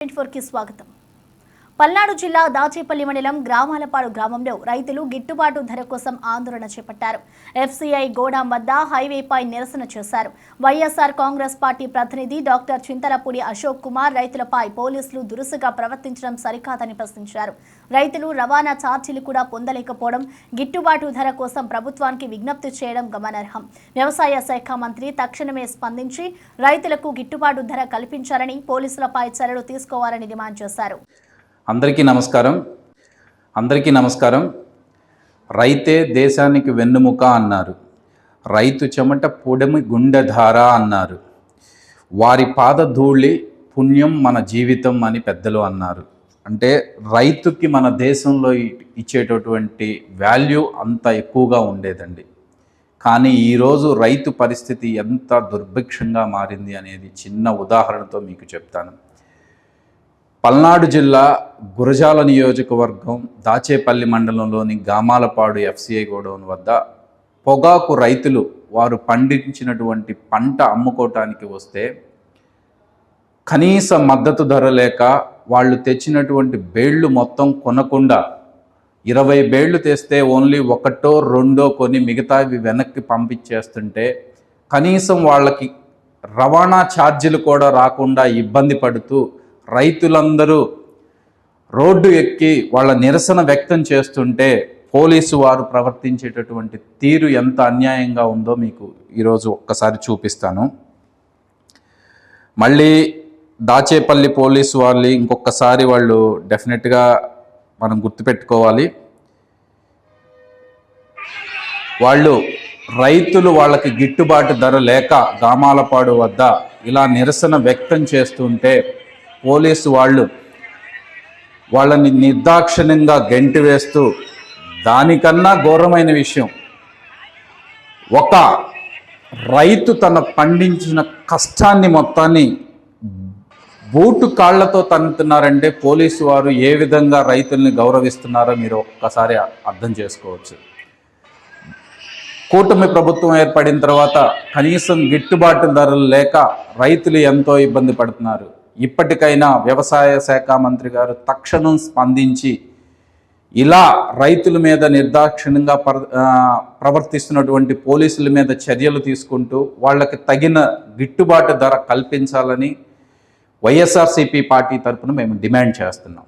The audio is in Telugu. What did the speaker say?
ట్వంటీ ఫోర్కి స్వాగతం. పల్నాడు జిల్లా దాచేపల్లి మండలం గ్రామాలపాడు గ్రామంలో రైతులు గిట్టుబాటు ధర కోసం ఆందోళన చేపట్టారు. ఎఫ్సీఐ గోడాం వద్ద హైవేపై నిరసన చేశారు. వైఎస్ఆర్ కాంగ్రెస్ పార్టీ ప్రతినిధి డాక్టర్ చింతలపూడి అశోక్ కుమార్ రైతులపై పోలీసులు దురుసుగా ప్రవర్తించడం సరికాదని ప్రశ్నించారు. రైతులు రవాణా ఛార్జీలు కూడా పొందలేకపోవడం గిట్టుబాటు ధర కోసం ప్రభుత్వానికి విజ్ఞప్తి చేయడం గమనార్హం. వ్యవసాయ శాఖ మంత్రి తక్షణమే స్పందించి రైతులకు గిట్టుబాటు ధర కల్పించాలని పోలీసులపై చర్యలు తీసుకోవాలని డిమాండ్ చేశారు. అందరికీ నమస్కారం. అందరికీ నమస్కారం. రైతే దేశానికి వెన్నుముక అన్నారు. రైతు చెమట పొడమి గుండెధార అన్నారు. వారి పాదధూళి పుణ్యం మన జీవితం అని పెద్దలు అన్నారు. అంటే రైతుకి మన దేశంలో ఇచ్చేటటువంటి వాల్యూ అంత ఎక్కువగా ఉండేదండి. కానీ ఈరోజు రైతు పరిస్థితి ఎంత దుర్భిక్షంగా మారింది అనేది చిన్న ఉదాహరణతో మీకు చెప్తాను. పల్నాడు జిల్లా గురజాల నియోజకవర్గం దాచేపల్లి మండలంలోని గామాలపాడు ఎఫ్సిఐ గోడౌన్ వద్ద పొగాకు రైతులు వారు పండించినటువంటి పంట అమ్ముకోవటానికి వస్తే కనీస మద్దతు ధర లేక వాళ్ళు తెచ్చినటువంటి బేళ్ళు మొత్తం కొనకుండా ఇరవై బేళ్ళు తెస్తే ఓన్లీ ఒకటో రెండో కొని మిగతావి వెనక్కి పంపించేస్తుంటే కనీసం వాళ్ళకి రవాణా ఛార్జీలు కూడా రాకుండా ఇబ్బంది పడుతూ రైతులందరూ రోడ్డు ఎక్కి వాళ్ళ నిరసన వ్యక్తం చేస్తుంటే పోలీసు వారు ప్రవర్తించేటటువంటి తీరు ఎంత అన్యాయంగా ఉందో మీకు ఈరోజు ఒక్కసారి చూపిస్తాను. మళ్ళీ దాచేపల్లి పోలీసు వాళ్ళు ఇంకొకసారి వాళ్ళు డెఫినెట్గా మనం గుర్తుపెట్టుకోవాలి. వాళ్ళు రైతులు వాళ్ళకి గిట్టుబాటు ధర లేక గామాలపాడు వద్ద ఇలా నిరసన వ్యక్తం చేస్తుంటే పోలీసు వాళ్ళు వాళ్ళని నిర్దాక్షిణ్యంగా గెంటి వేస్తూ దానికన్నా ఘోరమైన విషయం. ఒక రైతు తన పండించిన కష్టాన్ని మొత్తాన్ని బూటు కాళ్ళతో తన్నుతున్నారంటే పోలీసు వారు ఏ విధంగా రైతుల్ని గౌరవిస్తున్నారో మీరు ఒక్కసారి అర్థం చేసుకోవచ్చు. కూటమి ప్రభుత్వం ఏర్పడిన తర్వాత కనీసం గిట్టుబాటు ధరలు లేక రైతులు ఎంతో ఇబ్బంది పడుతున్నారు. ఇప్పటికైనా వ్యవసాయ శాఖ మంత్రి గారు తక్షణం స్పందించి ఇలా రైతుల మీద నిర్దాక్షిణ్యంగా ప్ర ప్రవర్తిస్తున్నటువంటి పోలీసుల మీద చర్యలు తీసుకుంటూ వాళ్ళకి తగిన గిట్టుబాటు ధర కల్పించాలని వైఎస్ఆర్సీపీ పార్టీ తరఫున మేము డిమాండ్ చేస్తున్నాం.